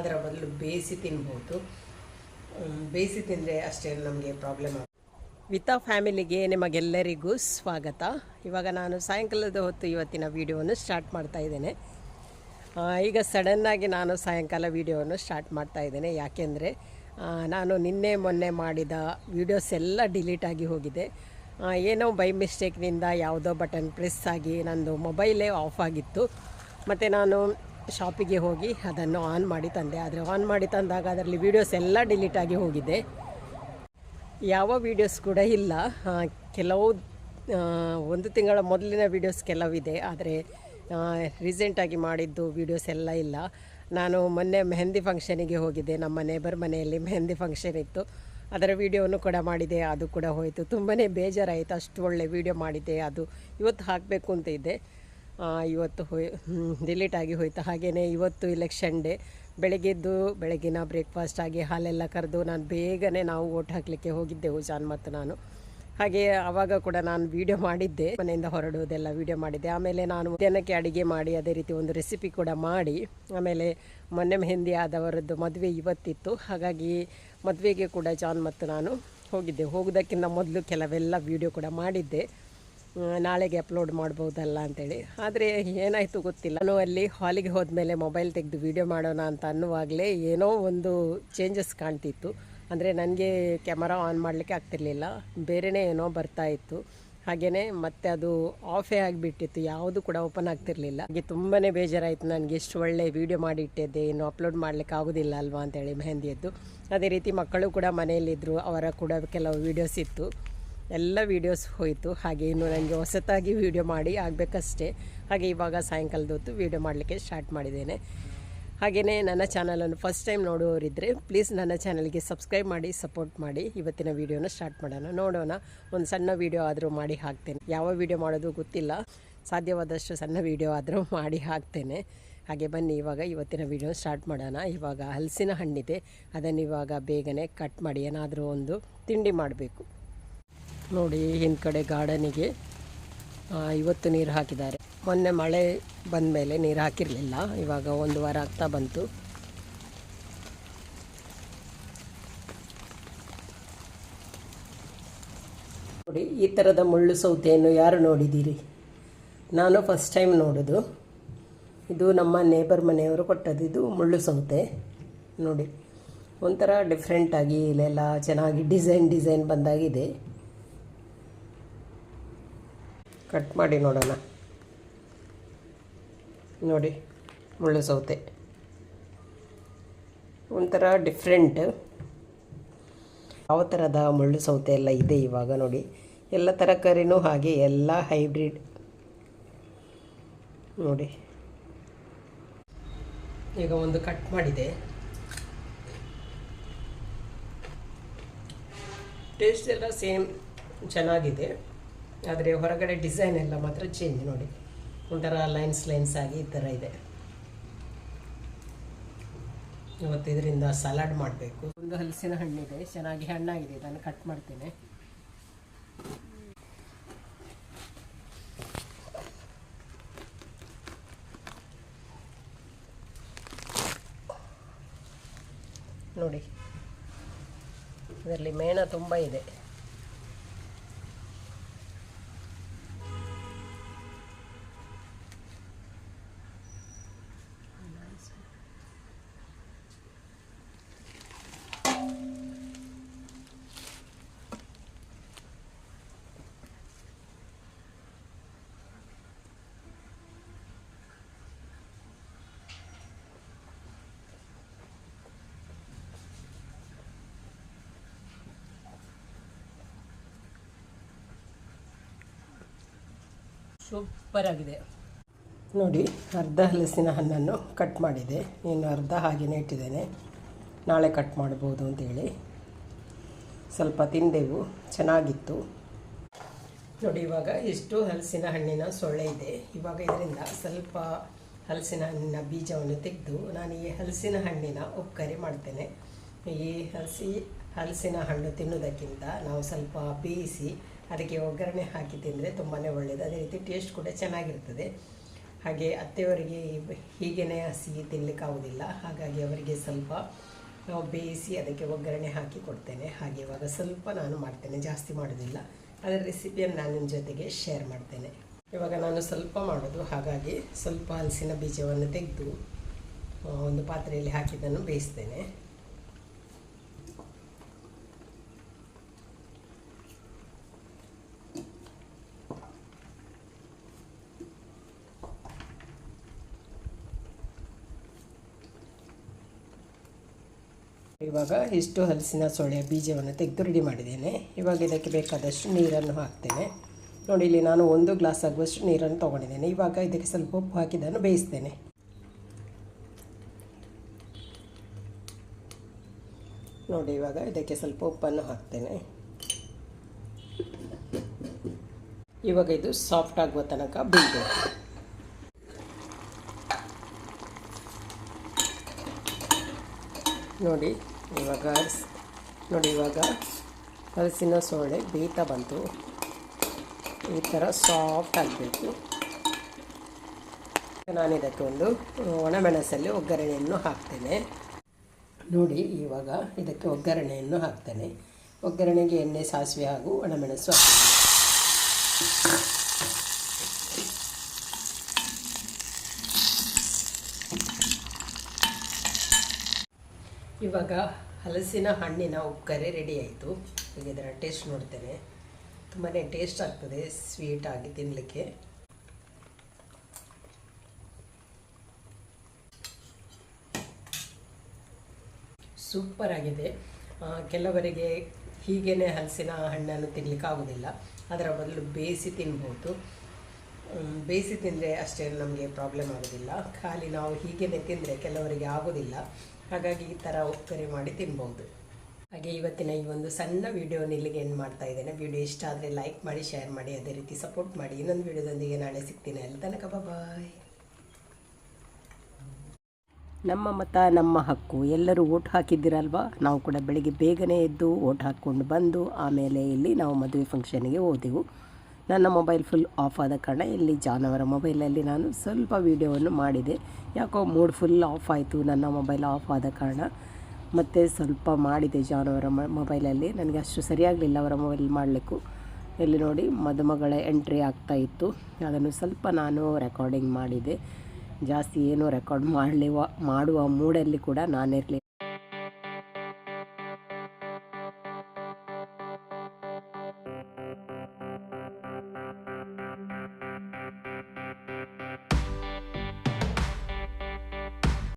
ಅದರ ಬದಲು ಬೇಯಿಸಿ ತಿನ್ಬೋದು. ಬೇಯಿಸಿ ತಿಂದರೆ ಅಷ್ಟೇ ನಮಗೆ ಪ್ರಾಬ್ಲಮ್ ಆಗುತ್ತೆ. ವಿತಾ ಫ್ಯಾಮಿಲಿಗೆ ನಿಮಗೆಲ್ಲರಿಗೂ ಸ್ವಾಗತ. ಇವಾಗ ನಾನು ಸಾಯಂಕಾಲದ ಹೊತ್ತು ಇವತ್ತಿನ ವಿಡಿಯೋವನ್ನು ಸ್ಟಾರ್ಟ್ ಮಾಡ್ತಾ ಇದ್ದೇನೆ. ಈಗ ಸಡನ್ನಾಗಿ ನಾನು ಸಾಯಂಕಾಲ ವೀಡಿಯೋವನ್ನು ಸ್ಟಾರ್ಟ್ ಮಾಡ್ತಾ ಇದ್ದೇನೆ. ಯಾಕೆಂದರೆ ನಾನು ನಿನ್ನೆ ಮೊನ್ನೆ ಮಾಡಿದ ವಿಡಿಯೋಸ್ ಎಲ್ಲ ಡಿಲೀಟ್ ಆಗಿ ಹೋಗಿದೆ. ಏನೋ ಬೈ ಮಿಸ್ಟೇಕ್ನಿಂದ ಯಾವುದೋ ಬಟನ್ ಪ್ರೆಸ್ ಆಗಿ ನಂದು ಮೊಬೈಲೇ ಆಫ್ ಆಗಿತ್ತು. ಮತ್ತು ನಾನು ಶಾಪಿಗೆ ಹೋಗಿ ಅದನ್ನು ಆನ್ ಮಾಡಿ ತಂದೆ. ಆದರೆ ಆನ್ ಮಾಡಿ ತಂದಾಗ ಅದರಲ್ಲಿ ವೀಡಿಯೋಸ್ ಎಲ್ಲ ಡಿಲೀಟ್ ಆಗಿ ಹೋಗಿದೆ. ಯಾವ ವೀಡಿಯೋಸ್ ಕೂಡ ಇಲ್ಲ. ಕೆಲವು ಒಂದು ತಿಂಗಳ ಮೊದಲಿನ ವೀಡಿಯೋಸ್ ಕೆಲವಿದೆ. ಆದರೆ ರೀಸೆಂಟಾಗಿ ಮಾಡಿದ್ದು ವೀಡಿಯೋಸ್ ಎಲ್ಲ ಇಲ್ಲ. ನಾನು ಮೊನ್ನೆ ಮೆಹಂದಿ ಫಂಕ್ಷನಿಗೆ ಹೋಗಿದ್ದೆ. ನಮ್ಮ ನೇಬರ್ ಮನೆಯಲ್ಲಿ ಮೆಹಂದಿ ಫಂಕ್ಷನ್ ಇತ್ತು. ಅದರ ವೀಡಿಯೋವನ್ನು ಕೂಡ ಮಾಡಿದೆ. ಅದು ಕೂಡ ಹೋಯಿತು. ತುಂಬಾ ಬೇಜಾರಾಯಿತು. ಅಷ್ಟು ಒಳ್ಳೆ ವೀಡಿಯೋ ಮಾಡಿದ್ದೆ ಅದು ಇವತ್ತು ಹಾಕಬೇಕು ಅಂತ ಇದ್ದೆ. ಇವತ್ತು ಹೋಯ್ ಡಿಲೀಟ್ ಆಗಿ ಹೋಯ್ತು. ಹಾಗೆಯೇ ಇವತ್ತು ಇಲೆಕ್ಷನ್ ಡೇ ಬೆಳಗ್ಗೆದ್ದು ಬೆಳಗಿನ ಬ್ರೇಕ್ಫಾಸ್ಟ್ ಆಗಿ ಹಾಲೆಲ್ಲ ಕರೆದು ನಾನು ಬೇಗನೆ ನಾವು ಓಟ್ ಹಾಕಲಿಕ್ಕೆ ಹೋಗಿದ್ದೆವು ಜಾನ್ ಮತ್ತು ನಾನು. ಹಾಗೆ ಆವಾಗ ಕೂಡ ನಾನು ವೀಡಿಯೋ ಮಾಡಿದ್ದೆ. ಮನೆಯಿಂದ ಹೊರಡುವುದೆಲ್ಲ ವೀಡಿಯೋ ಮಾಡಿದ್ದೆ. ಆಮೇಲೆ ನಾನು ಮಧ್ಯಾಹ್ನಕ್ಕೆ ಅಡುಗೆ ಮಾಡಿ, ಅದೇ ರೀತಿ ಒಂದು ರೆಸಿಪಿ ಕೂಡ ಮಾಡಿ, ಆಮೇಲೆ ಮೊನ್ನೆ ಮೆಹಂದಿ ಆದವರದ್ದು ಮದುವೆ ಇವತ್ತಿತ್ತು. ಹಾಗಾಗಿ ಮದುವೆಗೆ ಕೂಡ ಜಾನ್ ಮತ್ತು ನಾನು ಹೋಗಿದ್ದೆ. ಹೋಗೋದಕ್ಕಿಂತ ಮೊದಲು ಕೆಲವೆಲ್ಲ ವೀಡಿಯೋ ಕೂಡ ಮಾಡಿದ್ದೆ. ನಾಳೆಗೆ ಅಪ್ಲೋಡ್ ಮಾಡ್ಬೋದಲ್ಲ ಅಂತೇಳಿ. ಆದರೆ ಏನಾಯಿತು ಗೊತ್ತಿಲ್ಲ. ನಾನು ಅಲ್ಲಿ ಹಾಲಿಗೆ ಹೋದ್ಮೇಲೆ ಮೊಬೈಲ್ ತೆಗೆದು ವೀಡಿಯೋ ಮಾಡೋಣ ಅಂತ ಅನ್ನುವಾಗಲೇ ಏನೋ ಒಂದು ಚೇಂಜಸ್ ಕಾಣ್ತಿತ್ತು. ಅಂದರೆ ನನಗೆ ಕ್ಯಾಮರಾ ಆನ್ ಮಾಡಲಿಕ್ಕೆ ಆಗ್ತಿರ್ಲಿಲ್ಲ. ಬೇರೆನೇ ಏನೋ ಬರ್ತಾ ಇತ್ತು. ಹಾಗೆಯೇ ಮತ್ತೆ ಅದು ಆಫೇ ಆಗಿಬಿಟ್ಟಿತ್ತು. ಯಾವುದು ಕೂಡ ಓಪನ್ ಆಗ್ತಿರ್ಲಿಲ್ಲ. ಹಾಗೆ ತುಂಬಾ ಬೇಜಾರಾಯಿತು ನನಗೆ. ಎಷ್ಟು ಒಳ್ಳೆ ವೀಡಿಯೋ ಮಾಡಿ ಇಟ್ಟಿದ್ದೆ ಅಪ್ಲೋಡ್ ಮಾಡಲಿಕ್ಕೆ ಆಗೋದಿಲ್ಲ ಅಲ್ವಾ ಅಂತೇಳಿ ಮೆಹಂದಿಯದ್ದು ಅದೇ ರೀತಿ ಮಕ್ಕಳು ಕೂಡ ಮನೆಯಲ್ಲಿದ್ದರು ಅವರ ಕೂಡ ಕೆಲವು ವೀಡಿಯೋಸ್ ಇತ್ತು. ಎಲ್ಲ ವೀಡಿಯೋಸ್ ಹೋಯಿತು. ಹಾಗೆ ಇನ್ನು ನನಗೆ ಹೊಸತಾಗಿ ವೀಡಿಯೋ ಮಾಡಿ ಆಗಬೇಕಷ್ಟೇ. ಹಾಗೆ ಇವಾಗ ಸಾಯಂಕಾಲದ ಹೊತ್ತು ವೀಡಿಯೋ ಮಾಡಲಿಕ್ಕೆ ಸ್ಟಾರ್ಟ್ ಮಾಡಿದ್ದೇನೆ. ಹಾಗೆಯೇ ನನ್ನ ಚಾನಲನ್ನು ಫಸ್ಟ್ ಟೈಮ್ ನೋಡುವವರಿದ್ದರೆ ಪ್ಲೀಸ್ ನನ್ನ ಚಾನಲ್ಗೆ ಸಬ್ಸ್ಕ್ರೈಬ್ ಮಾಡಿ ಸಪೋರ್ಟ್ ಮಾಡಿ. ಇವತ್ತಿನ ವೀಡಿಯೋನ ಸ್ಟಾರ್ಟ್ ಮಾಡೋಣ. ನೋಡೋಣ. ಒಂದು ಸಣ್ಣ ವೀಡಿಯೋ ಆದರೂ ಮಾಡಿ ಹಾಕ್ತೇನೆ. ಯಾವ ವೀಡಿಯೋ ಮಾಡೋದು ಗೊತ್ತಿಲ್ಲ. ಸಾಧ್ಯವಾದಷ್ಟು ಸಣ್ಣ ವೀಡಿಯೋ ಆದರೂ ಮಾಡಿ ಹಾಕ್ತೇನೆ. ಹಾಗೆ ಬನ್ನಿ, ಇವಾಗ ಇವತ್ತಿನ ವೀಡಿಯೋ ಸ್ಟಾರ್ಟ್ ಮಾಡೋಣ. ಇವಾಗ ಹಲಸಿನ ಹಣ್ಣಿದೆ. ಅದನ್ನು ಇವಾಗ ಬೇಗನೆ ಕಟ್ ಮಾಡಿ ಏನಾದರೂ ಒಂದು ತಿಂಡಿ ಮಾಡಬೇಕು. ನೋಡಿ ಹಿಂದ್ ಕಡೆ ಗಾರ್ಡನಿಗೆ ಇವತ್ತು ನೀರು ಹಾಕಿದ್ದಾರೆ. ಮೊನ್ನೆ ಮಳೆ ಬಂದ ಮೇಲೆ ನೀರು ಹಾಕಿರಲಿಲ್ಲ. ಇವಾಗ ಒಂದು ವಾರ ಆಗ್ತಾ ಬಂತು. ನೋಡಿ, ಈ ಥರದ ಮುಳ್ಳು ಸೌತೆಯನ್ನು ಯಾರು ನೋಡಿದ್ದೀರಿ? ನಾನು ಫಸ್ಟ್ ಟೈಮ್ ನೋಡೋದು. ಇದು ನಮ್ಮ ನೇಬರ್ ಮನೆಯವರು ಕೊಟ್ಟದ್ದು, ಇದು ಮುಳ್ಳು ಸೌತೆ. ನೋಡಿ, ಒಂಥರ ಡಿಫ್ರೆಂಟಾಗಿ ಇಲ್ಲೆಲ್ಲ ಚೆನ್ನಾಗಿ ಡಿಸೈನ್ ಡಿಸೈನ್ ಬಂದಾಗಿದೆ. ಕಟ್ ಮಾಡಿ ನೋಡೋಣ. ನೋಡಿ, ಮುಳ್ಳು ಸೌತೆ. ಒಂಥರ ಡಿಫ್ರೆಂಟ್ ಯಾವ ಥರದ ಮುಳ್ಳು ಸೌತೆ ಎಲ್ಲ ಇದೆ ಇವಾಗ ನೋಡಿ. ಎಲ್ಲ ತರಕಾರಿನೂ ಹಾಗೆ, ಎಲ್ಲ ಹೈಬ್ರಿಡ್ ನೋಡಿ. ಈಗ ಒಂದು ಕಟ್ ಮಾಡಿದೆ. ಟೇಸ್ಟ್ ಎಲ್ಲ ಸೇಮ್ ಚೆನ್ನಾಗಿದೆ. ಆದರೆ ಹೊರಗಡೆ ಡಿಸೈನ್ ಎಲ್ಲ ಮಾತ್ರ ಚೇಂಜ್ ನೋಡಿ. ಒಂಥರ ಲೈನ್ಸ್ ಲೈನ್ಸ್ ಆಗಿ ಈ ಥರ ಇದೆ. ಇವತ್ತು ಇದರಿಂದ ಸಲಾಡ್ ಮಾಡಬೇಕು. ಒಂದು ಹಲಸಿನ ಹಣ್ಣಿದೆ, ಚೆನ್ನಾಗಿ ಹಣ್ಣಾಗಿದೆ ಇದನ್ನು ಕಟ್ ಮಾಡ್ತೇನೆ. ನೋಡಿ. ಇದರಲ್ಲಿ ಮೇಣ ತುಂಬ ಇದೆ. ಸೂಪರ್ ಆಗಿದೆ. ನೋಡಿ, ಅರ್ಧ ಹಲಸಿನ ಹಣ್ಣನ್ನು ಕಟ್ ಮಾಡಿದೆ. ಇನ್ನು ಅರ್ಧ ಹಾಗೆಯೇ ಇಟ್ಟಿದ್ದೇನೆ. ನಾಳೆ ಕಟ್ ಮಾಡ್ಬೋದು ಅಂತೇಳಿ. ಸ್ವಲ್ಪ ತಿಂದೆವು, ಚೆನ್ನಾಗಿತ್ತು. ನೋಡಿ, ಇವಾಗ ಎಷ್ಟು ಹಲಸಿನ ಹಣ್ಣಿನ ಸೊಳ್ಳೆ ಇದೆ. ಇವಾಗ ಇದರಿಂದ ಸ್ವಲ್ಪ ಹಲಸಿನ ಹಣ್ಣಿನ ಬೀಜವನ್ನು ತೆಗೆದು ನಾನು ಈ ಹಲಸಿನ ಹಣ್ಣಿನ ಉಪ್ಕರಿ ಮಾಡ್ತೇನೆ. ಈ ಹಲಸಿ, ಹಲಸಿನ ಹಣ್ಣು ತಿನ್ನೋದಕ್ಕಿಂತ ನಾವು ಸ್ವಲ್ಪ ಬೇಯಿಸಿ ಅದಕ್ಕೆ ಒಗ್ಗರಣೆ ಹಾಕಿ ತಿಂದರೆ ತುಂಬಾ ಒಳ್ಳೆಯದು ಅದೇ ರೀತಿ ಟೇಸ್ಟ್ ಕೂಡ ಚೆನ್ನಾಗಿರ್ತದೆ. ಹಾಗೆ ಅತ್ತೆಯವರಿಗೆ ಹೀಗೇ ಹಸಿ ತಿನ್ನಲಿಕ್ಕೆ ಆಗೋದಿಲ್ಲ. ಹಾಗಾಗಿ ಅವರಿಗೆ ಸ್ವಲ್ಪ ಬೇಯಿಸಿ ಅದಕ್ಕೆ ಒಗ್ಗರಣೆ ಹಾಕಿ ಕೊಡ್ತೇನೆ. ಹಾಗೆ ಇವಾಗ ಸ್ವಲ್ಪ ನಾನು ಮಾಡ್ತೇನೆ, ಜಾಸ್ತಿ ಮಾಡೋದಿಲ್ಲ. ಅದರ ರೆಸಿಪಿಯನ್ನು ನಾನು ನಿಮ್ಮ ಜೊತೆಗೆ ಶೇರ್ ಮಾಡ್ತೇನೆ. ಇವಾಗ ನಾನು ಸ್ವಲ್ಪ ಮಾಡೋದು. ಹಾಗಾಗಿ ಸ್ವಲ್ಪ ಹಲಸಿನ ಬೀಜವನ್ನು ತೆಗೆದು ಒಂದು ಪಾತ್ರೆಯಲ್ಲಿ ಹಾಕಿದ್ದನ್ನು ಬೇಯಿಸ್ತೇನೆ. ಇವಾಗ ಇಷ್ಟು ಹಲಸಿನ ಸೊಳ್ಳೆ ಬೀಜವನ್ನು ತೆಗೆದು ರೆಡಿ ಮಾಡಿದ್ದೇನೆ. ಇವಾಗ ಇದಕ್ಕೆ ಬೇಕಾದಷ್ಟು ನೀರನ್ನು ಹಾಕ್ತೇನೆ. ನೋಡಿ, ಇಲ್ಲಿ ನಾನು ಒಂದು ಗ್ಲಾಸ್ ಆಗುವಷ್ಟು ನೀರನ್ನು ತೊಗೊಂಡಿದ್ದೇನೆ. ಇವಾಗ ಇದಕ್ಕೆ ಸ್ವಲ್ಪ ಉಪ್ಪು ಹಾಕಿದ್ದನ್ನು ಬೇಯಿಸ್ತೇನೆ. ನೋಡಿ, ಇವಾಗ ಇದಕ್ಕೆ ಸ್ವಲ್ಪ ಉಪ್ಪನ್ನು ಹಾಕ್ತೇನೆ. ಇವಾಗ ಇದು ಸಾಫ್ಟ್ ಆಗುವ ತನಕ ಬಿಡಬೇಕು. ನೋಡಿ, ಇವಾಗ ನೋಡಿ, ಇವಾಗ ಹಲಸಿನ ಸೊಳ್ಳೆ ಬೀತ ಬಂತು. ಈ ಥರ ಸಾಫ್ಟ್ ಆಗಬೇಕು. ನಾನು ಇದಕ್ಕೆ ಒಂದು ಒಣಮೆಣಸಲ್ಲಿ ಒಗ್ಗರಣೆಯನ್ನು ಹಾಕ್ತೇನೆ. ನೋಡಿ, ಇವಾಗ ಇದಕ್ಕೆ ಒಗ್ಗರಣೆಯನ್ನು ಹಾಕ್ತೇನೆ. ಒಗ್ಗರಣೆಗೆ ಎಣ್ಣೆ, ಸಾಸಿವೆ ಹಾಗೂ ಒಣಮೆಣಸು ಹಾಕ್ತೇನೆ. ಇವಾಗ ಹಲಸಿನ ಹಣ್ಣಿನ ಉಪ್ಕರೆ ರೆಡಿ ಆಯಿತು. ಈಗ ಇದರ ಟೇಸ್ಟ್ ನೋಡ್ತೇನೆ. ತುಂಬಾ ಟೇಸ್ಟ್ ಆಗ್ತದೆ ಸ್ವೀಟಾಗಿ ತಿನ್ನಲಿಕ್ಕೆ ಸೂಪರ್ ಆಗಿದೆ. ಕೆಲವರಿಗೆ ಹೀಗೇ ಹಲಸಿನ ಹಣ್ಣನ್ನು ತಿನ್ನಲಿಕ್ಕೆ ಆಗೋದಿಲ್ಲ. ಅದರ ಬದಲು ಬೇಯಿಸಿ ತಿನ್ಬೋದು. ಬೇಯಿಸಿ ತಿಂದರೆ ಅಷ್ಟೇ ನಮಗೆ ಪ್ರಾಬ್ಲಮ್ ಆಗೋದಿಲ್ಲ. ಖಾಲಿ ನಾವು ಹೀಗೇ ತಿಂದರೆ ಕೆಲವರಿಗೆ ಆಗೋದಿಲ್ಲ. ಹಾಗಾಗಿ ಈ ಥರ ಉಪ್ಪರಿ ಮಾಡಿ ತಿನ್ಬೋದು. ಹಾಗೆ ಇವತ್ತಿನ ಈ ಒಂದು ಸಣ್ಣ ವೀಡಿಯೋ ನಿಲ್ಲಿಗೆ ಏನು ಮಾಡ್ತಾ ಇದ್ದೇನೆ. ವಿಡಿಯೋ ಇಷ್ಟ ಆದರೆ ಲೈಕ್ ಮಾಡಿ ಶೇರ್ ಮಾಡಿ, ಅದೇ ರೀತಿ ಸಪೋರ್ಟ್ ಮಾಡಿ. ಇನ್ನೊಂದು ವಿಡಿಯೋದೊಂದಿಗೆ ನಾಳೆ ಸಿಗ್ತೀನಿ. ಅಲ್ಲಿ ತನಕ ಬಾಯ್ ನಮ್ಮ ಮತ, ನಮ್ಮ ಹಕ್ಕು. ಎಲ್ಲರೂ ಓಟ್ ಹಾಕಿದ್ದೀರಲ್ವಾ? ನಾವು ಕೂಡ ಬೆಳಿಗ್ಗೆ ಬೇಗನೆ ಎದ್ದು ಓಟ್ ಹಾಕ್ಕೊಂಡು ಬಂದು, ಆಮೇಲೆ ಇಲ್ಲಿ ನಾವು ಮದುವೆ ಫಂಕ್ಷನ್ಗೆ ಹೋದೆವು. ನನ್ನ ಮೊಬೈಲ್ ಫುಲ್ ಆಫ್ ಆದ ಕಾರಣ ಇಲ್ಲಿ ಜಾನವರ ಮೊಬೈಲಲ್ಲಿ ನಾನು ಸ್ವಲ್ಪ ವೀಡಿಯೋವನ್ನು ಮಾಡಿದೆ. ಯಾಕೋ ಮೂಡ್ ಫುಲ್ ಆಫ್ ಆಯಿತು, ನನ್ನ ಮೊಬೈಲ್ ಆಫ್ ಆದ ಕಾರಣ. ಮತ್ತು ಸ್ವಲ್ಪ ಮಾಡಿದೆ ಜಾನವರ ಮೊಬೈಲಲ್ಲಿ. ನನಗೆ ಅಷ್ಟು ಸರಿಯಾಗಲಿಲ್ಲ ಅವರ ಮೊಬೈಲ್ ಮಾಡಲಿಕ್ಕೂ. ಇಲ್ಲಿ ನೋಡಿ, ಮದುಮಗಳ ಎಂಟ್ರಿ ಆಗ್ತಾ ಇತ್ತು. ಅದನ್ನು ಸ್ವಲ್ಪ ನಾನು ರೆಕಾರ್ಡಿಂಗ್ ಮಾಡಿದೆ. ಜಾಸ್ತಿ ಏನು ರೆಕಾರ್ಡ್ ಮಾಡಲಿವ, ಮಾಡುವ ಮೂಡಲ್ಲಿ ಕೂಡ ನಾನಿರಲಿಲ್ಲ.